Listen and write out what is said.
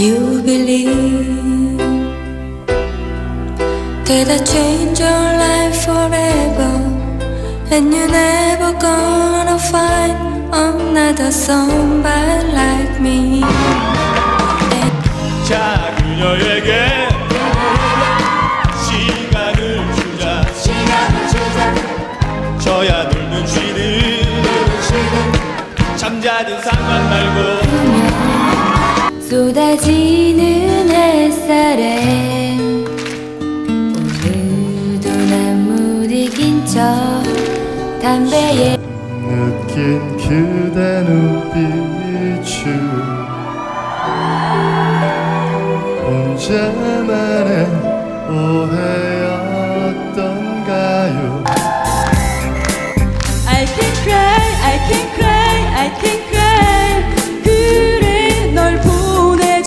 you believe that I change your life forever and you're never gonna find another somebody like me 자 그녀에게 시간을 주자 저야 늘 눈치는 잠자든 상관 말고 지는 햇살에 오늘도 난못 이긴 척 담배에 느낀 그대 눈빛을 혼자만의 오해야